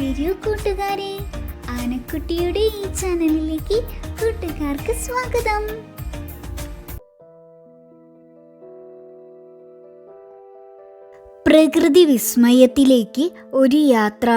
വരൂ കൂട്ടുകാരെ. ആനക്കുട്ടിയുടെ ഈ ചാനലിലേക്ക് കൂട്ടുകാർക്ക് സ്വാഗതം. പ്രകൃതി വിസ്മയത്തിലേക്ക് ഒരു യാത്ര.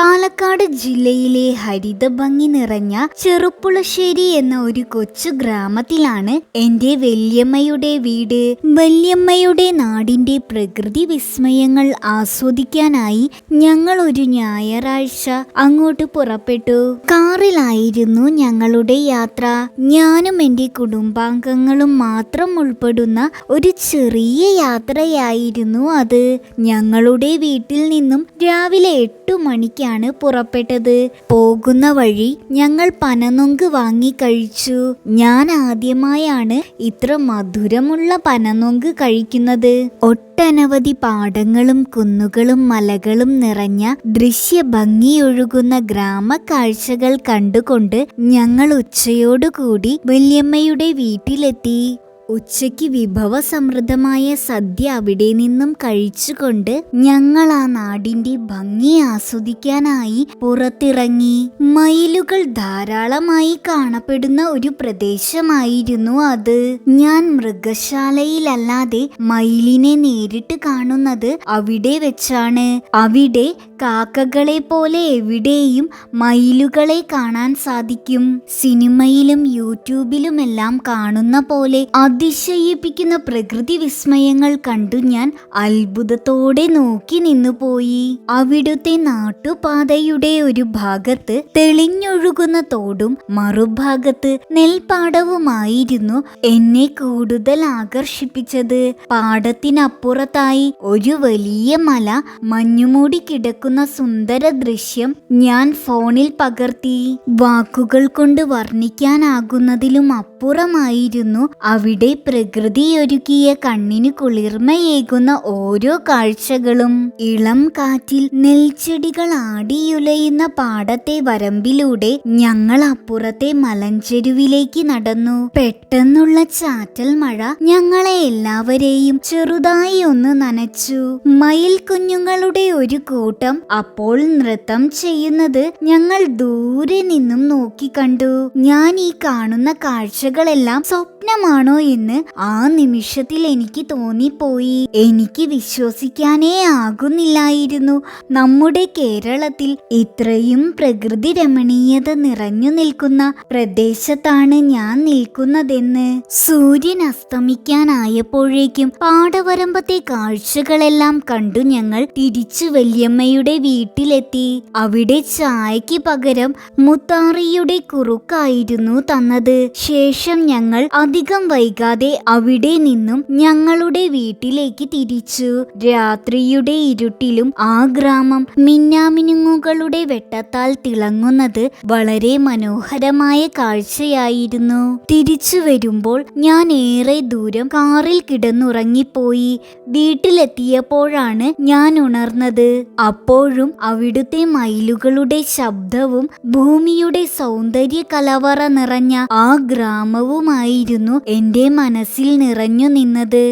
പാലക്കാട് ജില്ലയിലെ ഹരിതഭംഗി നിറഞ്ഞ ചെറുപ്പുളശ്ശേരി എന്ന ഒരു കൊച്ചു ഗ്രാമത്തിലാണ് എന്റെ വല്യമ്മയുടെ വീട്. വല്യമ്മയുടെ നാടിന്റെ പ്രകൃതി വിസ്മയങ്ങൾ ആസ്വദിക്കാനായി ഞങ്ങൾ ഒരു ഞായറാഴ്ച അങ്ങോട്ട് പുറപ്പെട്ടു. കാറിലായിരുന്നു ഞങ്ങളുടെ യാത്ര. ഞാനും എന്റെ കുടുംബാംഗങ്ങളും മാത്രം ഉൾപ്പെടുന്ന ഒരു ചെറിയ യാത്രയായിരുന്നു അത്. ഞങ്ങളുടെ വീട്ടിൽ നിന്നും രാവിലെ എട്ടു മണിക്കാണ് പുറപ്പെട്ടത്. പോകുന്ന വഴി ഞങ്ങൾ പനനൊങ്ക് വാങ്ങി കഴിച്ചു. ഞാൻ ആദ്യമായാണ് ഇത്ര മധുരമുള്ള പനനൊങ്ക് കഴിക്കുന്നത്. ഒട്ടനവധി പാടങ്ങളും കുന്നുകളും മലകളും നിറഞ്ഞ ദൃശ്യ ഭംഗിയൊഴുകുന്ന ഗ്രാമ കാഴ്ചകൾ കണ്ടുകൊണ്ട് ഞങ്ങൾ ഉച്ചയോടുകൂടി വല്യമ്മയുടെ വീട്ടിലെത്തി. ഉച്ചയ്ക്ക് വിഭവസമൃദ്ധമായ സദ്യ അവിടെ നിന്നും കഴിച്ചുകൊണ്ട് ഞങ്ങൾ ആ നാടിന്റെ ഭംഗി ആസ്വദിക്കാനായി പുറത്തിറങ്ങി. മയിലുകൾ ധാരാളമായി കാണപ്പെടുന്ന ഒരു പ്രദേശമായിരുന്നു അത്. ഞാൻ മൃഗശാലയിലല്ലാതെ മയിലിനെ നേരിട്ട് കാണുന്നത് അവിടെ വെച്ചാണ്. അവിടെ കാക്കകളെ പോലെ എവിടെയും മയിലുകളെ കാണാൻ സാധിക്കും. സിനിമയിലും യൂട്യൂബിലുമെല്ലാം കാണുന്ന പോലെ അതിശയിപ്പിക്കുന്ന പ്രകൃതി വിസ്മയങ്ങൾ കണ്ടു ഞാൻ അത്ഭുതത്തോടെ നോക്കി നിന്നുപോയി അവിടുത്തെ നാട്ടുപാതയുടെ ഒരു ഭാഗത്ത് തെളിഞ്ഞൊഴുകുന്ന തോടും മറുഭാഗത്ത് നെൽപ്പാടവുമായിരുന്നു എന്നെ കൂടുതൽ ആകർഷിപ്പിച്ചത്. പാടത്തിനപ്പുറത്തായി ഒരു വലിയ മല മഞ്ഞുമൂടി കിടക്കുന്ന. സുന്ദര ദൃശ്യം ഞാൻ ഫോണിൽ പകർത്തി. വാക്കുകൾ കൊണ്ട് വർണിക്കാനാകുന്നതിലും അപ്പുറമായിരുന്നു അവിടെ പ്രകൃതി ഒരുക്കിയ കണ്ണിന് കുളിർമയേകുന്ന ഓരോ കാഴ്ചകളും. ഇളം കാറ്റിൽ നെൽച്ചെടികൾ ആടിയുലയുന്ന പാടത്തെ വരമ്പിലൂടെ ഞങ്ങൾ അപ്പുറത്തെ മലഞ്ചെരുവിലേക്ക് നടന്നു. പെട്ടെന്നുള്ള ചാറ്റൽ മഴ ഞങ്ങളെ എല്ലാവരെയും ചെറുതായി ഒന്ന് നനച്ചു. മയിൽ കുഞ്ഞുങ്ങളുടെ ഒരു കൂട്ടം അപ്പോൾ നൃത്തം ചെയ്യുന്നത് ഞങ്ങൾ ദൂരെ നിന്നും നോക്കിക്കണ്ടു ഞാൻ ഈ കാണുന്ന കാഴ്ചകളെല്ലാം സ്വപ്നമാണോ എന്ന് ആ നിമിഷത്തിൽ എനിക്ക് തോന്നിപ്പോയി. എനിക്ക് വിശ്വസിക്കാനേ ആകുന്നില്ലായിരുന്നു. നമ്മുടെ കേരളത്തിൽ ഇത്രയും പ്രകൃതി രമണീയത നിറഞ്ഞു നിൽക്കുന്ന പ്രദേശത്താണ് ഞാൻ നിൽക്കുന്നതെന്ന്. സൂര്യൻ അസ്തമിക്കാനായപ്പോഴേക്കും പാടവരമ്പത്തെ കാഴ്ചകളെല്ലാം കണ്ടു ഞങ്ങൾ തിരിച്ചു വല്യമ്മയുടെ വീട്ടിലെത്തി. അവിടെ ചായക്ക് പകരം മുത്താറിയുടെ കുറുക്കായിരുന്നു തന്നത്. ശേഷം ഞങ്ങൾ അധികം വൈകാതെ അവിടെ നിന്നും ഞങ്ങളുടെ വീട്ടിലേക്ക് തിരിച്ചു. രാത്രിയുടെ ഇരുട്ടിലും ആ ഗ്രാമം മിന്നാമിനുങ്ങുകളുടെ വെട്ടത്താൽ തിളങ്ങുന്നത് വളരെ മനോഹരമായ കാഴ്ചയായിരുന്നു. തിരിച്ചു വരുമ്പോൾ ഞാൻ ഏറെ ദൂരം കാറിൽ കിടന്നുറങ്ങിപ്പോയി. വീട്ടിലെത്തിയപ്പോഴാണ് ഞാൻ ഉണർന്നത്. അപ്പോഴും അവിടുത്തെ മയിലുകളുടെ ശബ്ദവും ഭൂമിയുടെ സൗന്ദര്യ കലവറ നിറഞ്ഞ ആ ഗ്രാമവുമായിരുന്നു എന്റെ മനസ്സിൽ നിറഞ്ഞു നിന്നത്.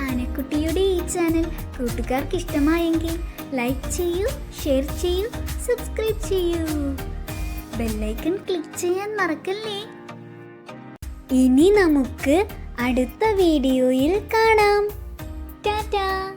ആനക്കുട്ടിയുടെ ഈ ചാനൽ കൂട്ടുകാർക്ക് ഇഷ്ടമായെങ്കിൽ ലൈക്ക് ചെയ്യൂ ഷെയർ ചെയ്യൂ സബ്സ്ക്രൈബ് ചെയ്യൂ. ബെല്ലൈക്കൺ ക്ലിക്ക് ചെയ്യാൻ മറക്കല്ലേ? ഇനി നമുക്ക് അടുത്ത വീഡിയോയിൽ കാണാം. ടാറ്റാ.